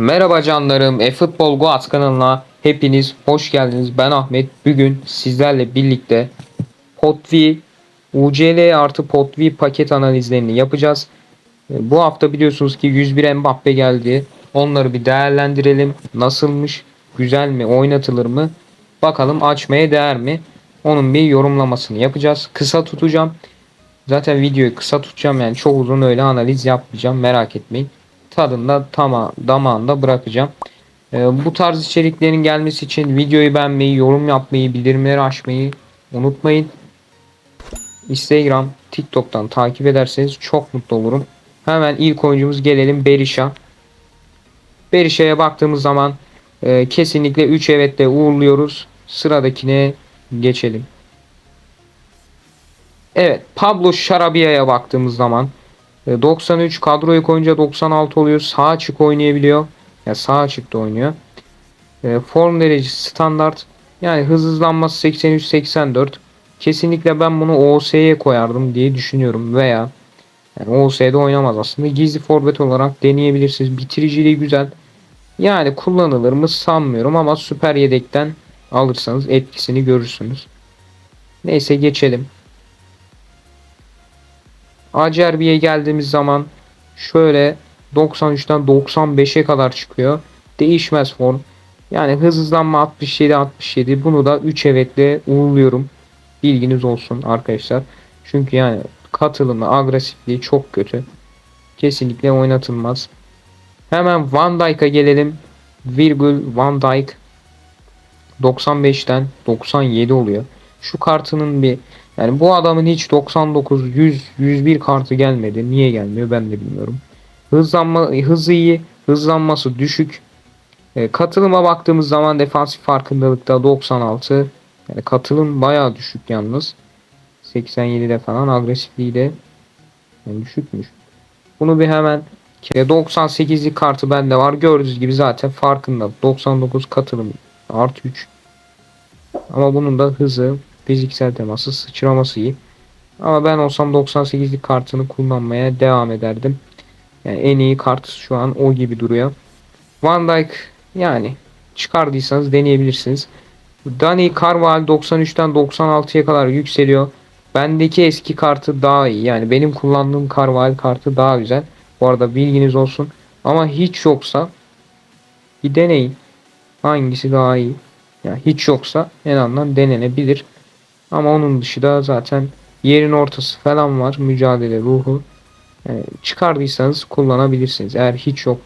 Merhaba canlarım, eFootball Go At kanalına hepiniz hoş geldiniz. Ben Ahmet. Bugün sizlerle birlikte PotV, UCL artı PotV paket analizlerini yapacağız. E, Bu hafta biliyorsunuz ki 101 Mbappe geldi. Onları bir değerlendirelim. Nasılmış, güzel mi, oynatılır mı? Bakalım açmaya değer mi? Onun bir yorumlamasını yapacağız. Kısa tutacağım. Zaten videoyu kısa tutacağım yani çok uzun öyle analiz yapmayacağım merak etmeyin. Tadında tama damağında bırakacağım. Ee, bu tarz içeriklerin gelmesi için videoyu beğenmeyi, yorum yapmayı, bildirimleri açmayı unutmayın. Instagram, TikTok'tan takip ederseniz çok mutlu olurum. Hemen ilk oyuncumuz gelelim Berisha. Berisha'ya baktığımız zaman e, kesinlikle 3 evetle uğurluyoruz. Sıradakine geçelim. Evet Pablo Şarabia'ya baktığımız zaman e, 93 kadroya koyunca 96 oluyor. Sağ açık oynayabiliyor. Ya sağ açıkta oynuyor. E, form derecesi standart. Yani hız hızlanması 83-84. Kesinlikle ben bunu OS'ye koyardım diye düşünüyorum. Veya yani OS'de oynamaz aslında. Gizli forvet olarak deneyebilirsiniz. Bitiriciliği güzel. Yani kullanılır mı sanmıyorum ama süper yedekten alırsanız etkisini görürsünüz. Neyse geçelim. Acerbi'ye geldiğimiz zaman şöyle 93'ten 95'e kadar çıkıyor. Değişmez form. Yani hız hızlanma 67 67 bunu da 3 evetle uğurluyorum. Bilginiz olsun arkadaşlar. Çünkü yani katılımı, agresifliği çok kötü. Kesinlikle oynatılmaz. Hemen Van Dijk'a gelelim. Virgül Van Dijk 95'ten 97 oluyor. Şu kartının bir yani bu adamın hiç 99, 100, 101 kartı gelmedi. Niye gelmiyor ben de bilmiyorum. Hızlanma, hızı iyi, hızlanması düşük. E, katılıma baktığımız zaman defansif farkındalıkta 96. Yani katılım bayağı düşük yalnız. 87'de falan agresifliği de yani düşükmüş. Bunu bir hemen 98'lik kartı bende var. Gördüğünüz gibi zaten farkında. 99 katılım artı 3. Ama bunun da hızı, fiziksel teması, sıçraması iyi. Ama ben olsam 98'lik kartını kullanmaya devam ederdim. Yani en iyi kart şu an o gibi duruyor. Van Dijk yani çıkardıysanız deneyebilirsiniz. Dani Carvajal 93'ten 96'ya kadar yükseliyor. Bendeki eski kartı daha iyi. Yani benim kullandığım Carvajal kartı daha güzel. Bu arada bilginiz olsun. Ama hiç yoksa bir deneyin. Hangisi daha iyi? Yani hiç yoksa en azından denenebilir. Ama onun dışında zaten yerin ortası falan var. Mücadele ruhu. Yani çıkardıysanız kullanabilirsiniz. Eğer hiç yok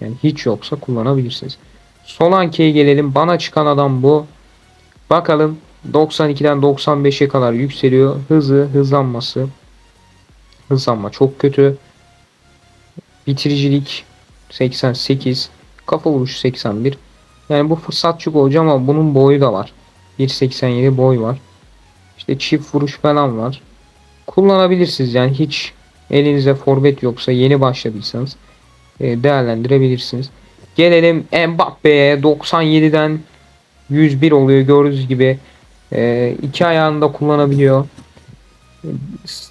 yani hiç yoksa kullanabilirsiniz. Solanke'ye gelelim. Bana çıkan adam bu. Bakalım 92'den 95'e kadar yükseliyor. Hızı, hızlanması. Hızlanma çok kötü. Bitiricilik 88. Kafa vuruşu 81. Yani bu fırsatçı golcü ama bunun boyu da var. 1.87 boy var. İşte çift vuruş falan var. Kullanabilirsiniz yani hiç elinizde forvet yoksa yeni başladıysanız e, değerlendirebilirsiniz. Gelelim Mbappe'ye 97'den 101 oluyor gördüğünüz gibi. E, iki ayağını da kullanabiliyor.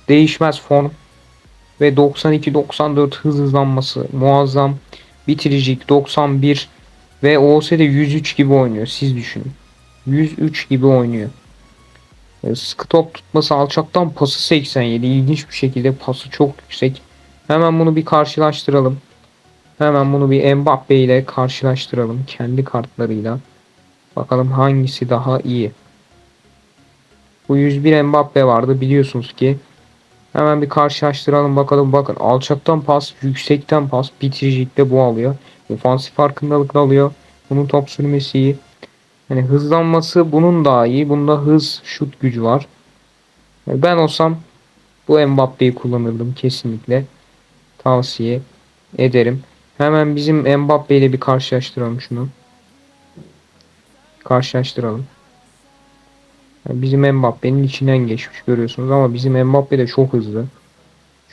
Değişmez form. Ve 92-94 hız hızlanması muazzam. Bitiricilik 91 ve OS'de 103 gibi oynuyor. Siz düşünün. 103 gibi oynuyor. E, sıkı top tutması alçaktan pası 87. İlginç bir şekilde pası çok yüksek. Hemen bunu bir karşılaştıralım. Hemen bunu bir Mbappe ile karşılaştıralım. Kendi kartlarıyla. Bakalım hangisi daha iyi. Bu 101 Mbappe vardı biliyorsunuz ki. Hemen bir karşılaştıralım bakalım. Bakın alçaktan pas, yüksekten pas, bitiricilikte bu alıyor. Ofansif farkındalıkla alıyor. Bunun top sürmesi iyi. Yani hızlanması bunun daha iyi. Bunda hız, şut gücü var. Yani ben olsam bu Mbappe'yi kullanırdım kesinlikle. Tavsiye ederim. Hemen bizim Mbappe ile bir karşılaştıralım şunu. Karşılaştıralım. Yani bizim Mbappe'nin içinden geçmiş görüyorsunuz ama bizim Mbappe de çok hızlı.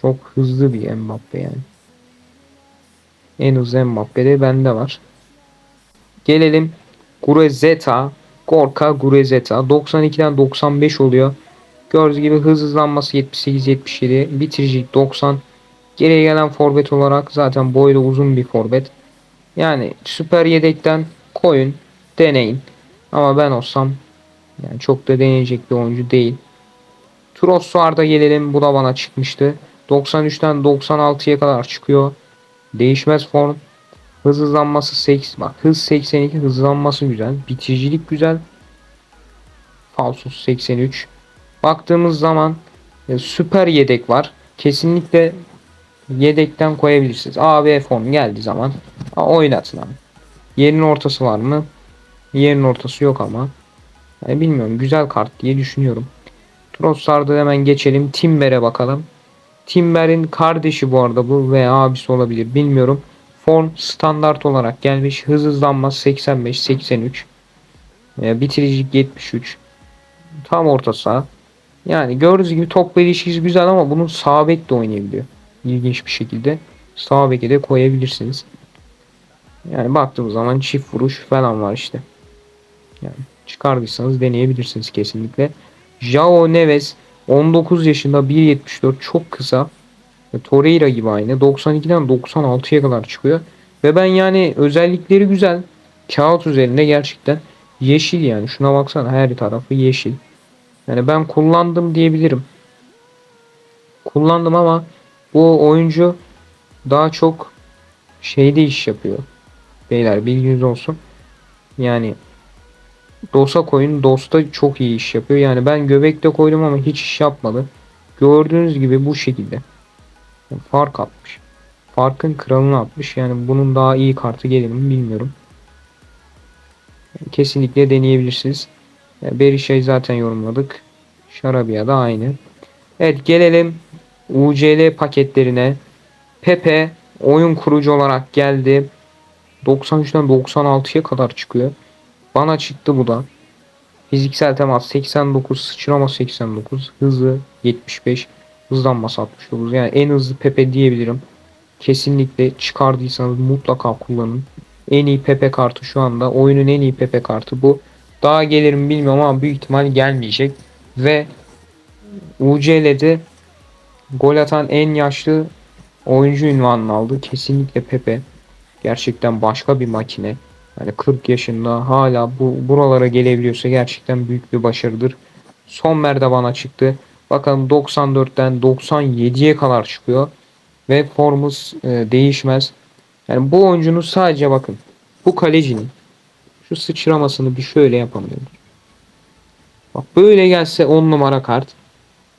Çok hızlı bir Mbappe yani. En hızlı Mbappe de bende var. Gelelim Gurezeta. Gorka Gurezeta. 92'den 95 oluyor. Gördüğünüz gibi hız hızlanması 78-77. Bitiricilik 90. Geriye gelen forvet olarak zaten boylu uzun bir forvet. Yani süper yedekten koyun, deneyin. Ama ben olsam yani çok da deneyecek bir oyuncu değil. Trossard'a gelelim. Bu da bana çıkmıştı. 93'ten 96'ya kadar çıkıyor. Değişmez form. Hız hızlanması 8. Bak hız 82 hızlanması güzel. Bitiricilik güzel. Falsus 83. Baktığımız zaman e, süper yedek var. Kesinlikle yedekten koyabilirsiniz. A, B form geldiği zaman a, oynatın abi. Yerin ortası var mı? Yerin ortası yok ama. Yani bilmiyorum güzel kart diye düşünüyorum. Trossard'ı hemen geçelim. Timber'e bakalım. Timber'in kardeşi bu arada bu veya abisi olabilir bilmiyorum. Form standart olarak gelmiş. Hız hızlanması 85 83. E, bitiricilik 73. Tam orta saha. Yani gördüğünüz gibi top ilişkisi güzel ama bunun sağ bek de oynayabiliyor. İlginç bir şekilde. Sağ beke de koyabilirsiniz. Yani baktığımız zaman çift vuruş falan var işte. Yani çıkardıysanız deneyebilirsiniz kesinlikle. Jao Neves 19 yaşında 1.74 çok kısa. Ve Torreira gibi aynı. 92'den 96'ya kadar çıkıyor. Ve ben yani özellikleri güzel. Kağıt üzerinde gerçekten yeşil yani. Şuna baksana her tarafı yeşil. Yani ben kullandım diyebilirim. Kullandım ama bu oyuncu daha çok şeyde iş yapıyor. Beyler bilginiz olsun. Yani DOS'a koyun. DOS'ta çok iyi iş yapıyor. Yani ben göbekte koydum ama hiç iş yapmadı. Gördüğünüz gibi bu şekilde. Fark atmış. Farkın kralını atmış. Yani bunun daha iyi kartı gelir mi bilmiyorum. Kesinlikle deneyebilirsiniz. Yani Berisha'yı zaten yorumladık. Şarabia da aynı. Evet gelelim UCL paketlerine. Pepe oyun kurucu olarak geldi. 93'ten 96'ya kadar çıkıyor. Bana çıktı bu da. Fiziksel temas 89, sıçrama 89, hızı 75, hızlanması 69. Yani en hızlı Pepe diyebilirim. Kesinlikle çıkardıysanız mutlaka kullanın. En iyi Pepe kartı şu anda. Oyunun en iyi Pepe kartı bu. Daha gelir mi bilmiyorum ama büyük ihtimal gelmeyecek. Ve UCL'de gol atan en yaşlı oyuncu ünvanını aldı. Kesinlikle Pepe. Gerçekten başka bir makine. Yani 40 yaşında hala bu buralara gelebiliyorsa gerçekten büyük bir başarıdır. Son merde bana çıktı. Bakalım 94'ten 97'ye kadar çıkıyor. Ve formumuz e, değişmez. Yani bu oyuncunun sadece bakın. Bu kalecinin şu sıçramasını bir şöyle yapamıyorum. Bak böyle gelse 10 numara kart.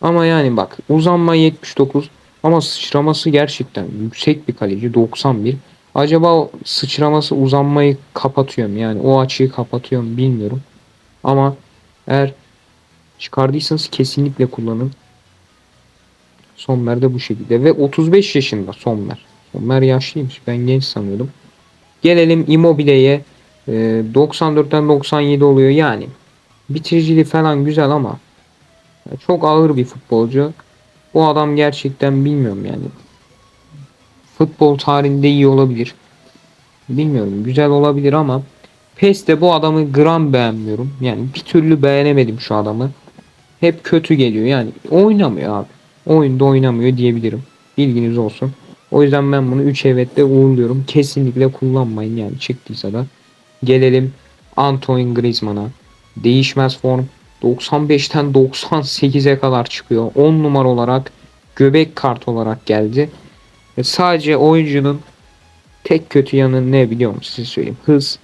Ama yani bak uzanma 79 ama sıçraması gerçekten yüksek bir kaleci 91. Acaba sıçraması uzanmayı kapatıyor mu? Yani o açıyı kapatıyor mu bilmiyorum. Ama eğer çıkardıysanız kesinlikle kullanın. Sommer de bu şekilde. Ve 35 yaşında Sommer. Sommer yaşlıymış. Ben genç sanıyordum. Gelelim Immobile'ye. Ee, 94'ten 97 oluyor. Yani bitiriciliği falan güzel ama çok ağır bir futbolcu. Bu adam gerçekten bilmiyorum yani. Futbol tarihinde iyi olabilir. Bilmiyorum güzel olabilir ama PES'te bu adamı gram beğenmiyorum. Yani bir türlü beğenemedim şu adamı. Hep kötü geliyor yani oynamıyor abi. Oyunda oynamıyor diyebilirim. Bilginiz olsun. O yüzden ben bunu 3 evetle uğurluyorum. Kesinlikle kullanmayın yani çıktıysa da. Gelelim Antoine Griezmann'a. Değişmez form 95'ten 98'e kadar çıkıyor. 10 numara olarak göbek kart olarak geldi. Ve sadece oyuncunun tek kötü yanı ne biliyor musunuz size söyleyeyim. Hız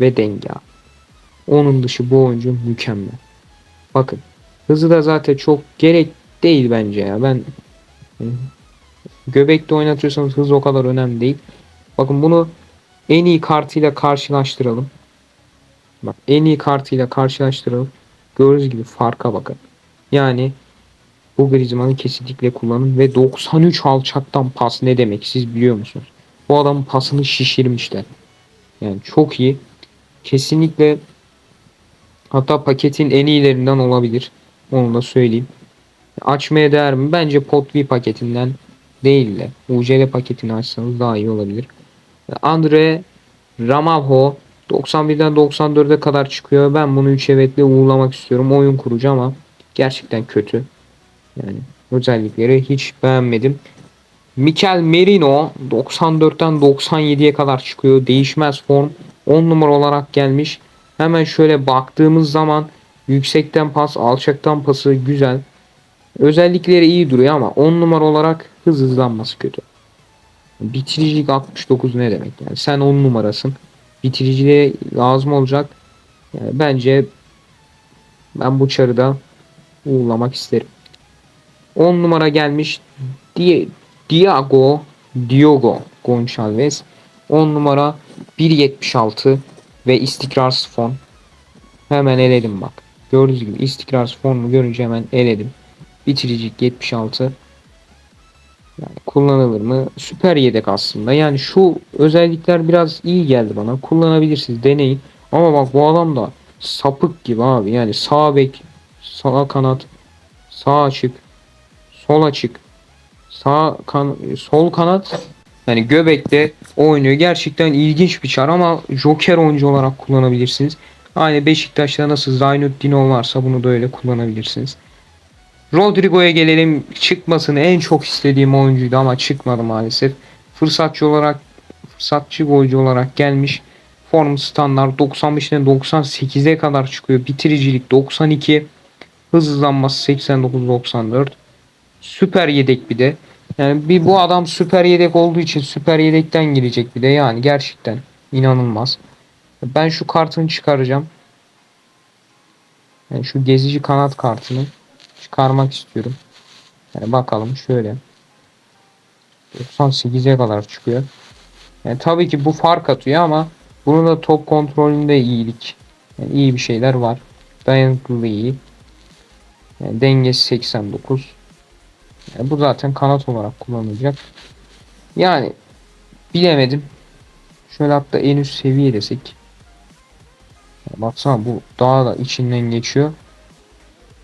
ve denge. Onun dışı bu oyuncu mükemmel. Bakın hızı da zaten çok gerek değil bence ya. Ben göbekte oynatıyorsanız hız o kadar önemli değil. Bakın bunu en iyi kartıyla karşılaştıralım. Bak en iyi kartıyla karşılaştıralım. Gördüğünüz gibi farka bakın. Yani bu Griezmann'ı kesinlikle kullanın ve 93 alçaktan pas ne demek siz biliyor musunuz? Bu adamın pasını şişirmişler. Yani çok iyi. Kesinlikle hatta paketin en iyilerinden olabilir. Onu da söyleyeyim. Açmaya değer mi? Bence Pot V paketinden değil de UCL paketini açsanız daha iyi olabilir. Andre Ramalho 91'den 94'e kadar çıkıyor. Ben bunu 3 evetle uğurlamak istiyorum. Oyun kurucu ama gerçekten kötü. Yani özellikleri hiç beğenmedim. Mikel Merino 94'ten 97'ye kadar çıkıyor. Değişmez form. 10 numara olarak gelmiş. Hemen şöyle baktığımız zaman yüksekten pas, alçaktan pası güzel. Özellikleri iyi duruyor ama 10 numara olarak hız hızlanması kötü. Bitiricilik 69 ne demek yani sen 10 numarasın. Bitiriciliğe lazım olacak. Yani bence ben bu çarıda uğurlamak isterim. 10 numara gelmiş Di Diago Diogo Gonçalves 10 numara 1.76 ve istikrarsız fon. Hemen eledim bak. Gördüğünüz gibi istikrarsız fonunu görünce hemen eledim. Bitiricilik 76. Yani kullanılır mı? Süper yedek aslında. Yani şu özellikler biraz iyi geldi bana. Kullanabilirsiniz. Deneyin. Ama bak bu adam da sapık gibi abi. Yani sağ bek, sağ kanat, sağ açık, sol açık, sağ kan sol kanat yani göbekte oynuyor. Gerçekten ilginç bir çar ama joker oyuncu olarak kullanabilirsiniz. Aynı Beşiktaş'ta nasıl Zaynuddinov varsa bunu da öyle kullanabilirsiniz. Rodrigo'ya gelelim. Çıkmasını en çok istediğim oyuncuydu ama çıkmadı maalesef. Fırsatçı olarak fırsatçı golcü olarak gelmiş. Form standart 95'ten 98'e kadar çıkıyor. Bitiricilik 92. Hız hızlanması 89-94. Süper yedek bir de. Yani bir bu adam süper yedek olduğu için süper yedekten girecek bir de yani gerçekten inanılmaz. Ben şu kartını çıkaracağım. Yani şu gezici kanat kartını çıkarmak istiyorum. Yani bakalım şöyle. 98'e kadar çıkıyor. Yani tabii ki bu fark atıyor ama bunun da top kontrolünde iyilik. Yani iyi bir şeyler var. Dayanıklılığı iyi. Yani dengesi 89. Yani bu zaten kanat olarak kullanılacak. Yani bilemedim. Şöyle hatta en üst seviye desek. Yani baksana bu daha da içinden geçiyor.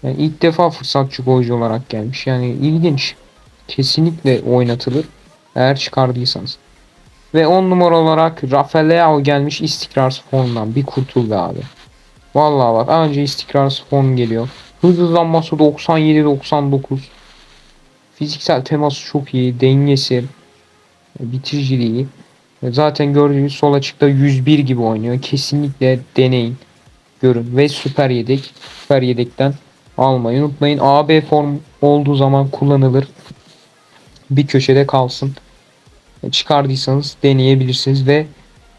Yani ilk defa fırsatçı golcü olarak gelmiş. Yani ilginç. Kesinlikle oynatılır. Eğer çıkardıysanız. Ve 10 numara olarak Rafael gelmiş istikrarsız formdan. Bir kurtul be abi. Vallahi bak önce istikrarsız form geliyor. Hız hızlanması 97-99. Fiziksel teması çok iyi. Dengesi. Bitiriciliği. Zaten gördüğünüz sol açıkta 101 gibi oynuyor. Kesinlikle deneyin. Görün. Ve süper yedek. Süper yedekten almayı unutmayın. AB form olduğu zaman kullanılır. Bir köşede kalsın. Çıkardıysanız deneyebilirsiniz ve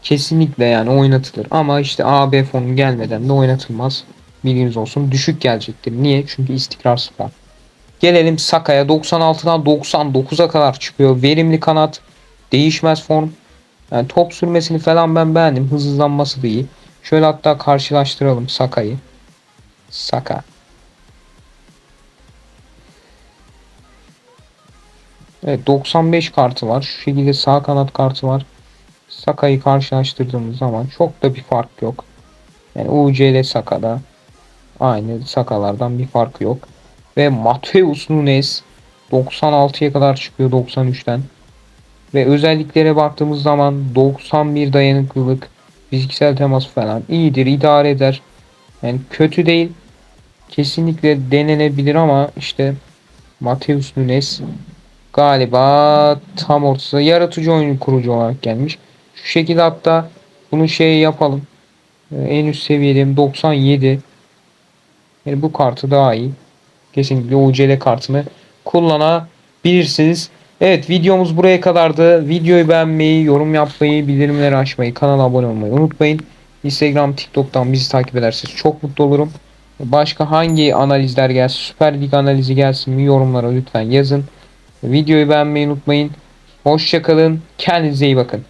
kesinlikle yani oynatılır. Ama işte AB formu gelmeden de oynatılmaz. Bilginiz olsun. Düşük gelecektir. Niye? Çünkü istikrarsız var. Gelelim Saka'ya. 96'dan 99'a kadar çıkıyor. Verimli kanat. Değişmez form. Yani top sürmesini falan ben beğendim. Hızlanması da iyi. Şöyle hatta karşılaştıralım Saka'yı. Saka. Evet 95 kartı var. Şu şekilde sağ kanat kartı var. Saka'yı karşılaştırdığımız zaman çok da bir fark yok. Yani UC ile Saka'da aynı Saka'lardan bir fark yok. Ve Mateus Nunes 96'ya kadar çıkıyor 93'ten. Ve özelliklere baktığımız zaman 91 dayanıklılık, fiziksel temas falan iyidir, idare eder. Yani kötü değil. Kesinlikle denenebilir ama işte Mateus Nunes galiba tam ortası yaratıcı oyun kurucu olarak gelmiş. Şu şekilde hatta bunu şey yapalım. Ee, en üst seviyedeyim 97. Yani bu kartı daha iyi. Kesinlikle UCL kartını kullanabilirsiniz. Evet videomuz buraya kadardı. Videoyu beğenmeyi, yorum yapmayı, bildirimleri açmayı, kanala abone olmayı unutmayın. Instagram, TikTok'tan bizi takip ederseniz çok mutlu olurum. Başka hangi analizler gelsin, Süper Lig analizi gelsin mi yorumlara lütfen yazın. Videoyu beğenmeyi unutmayın. Hoşçakalın. Kendinize iyi bakın.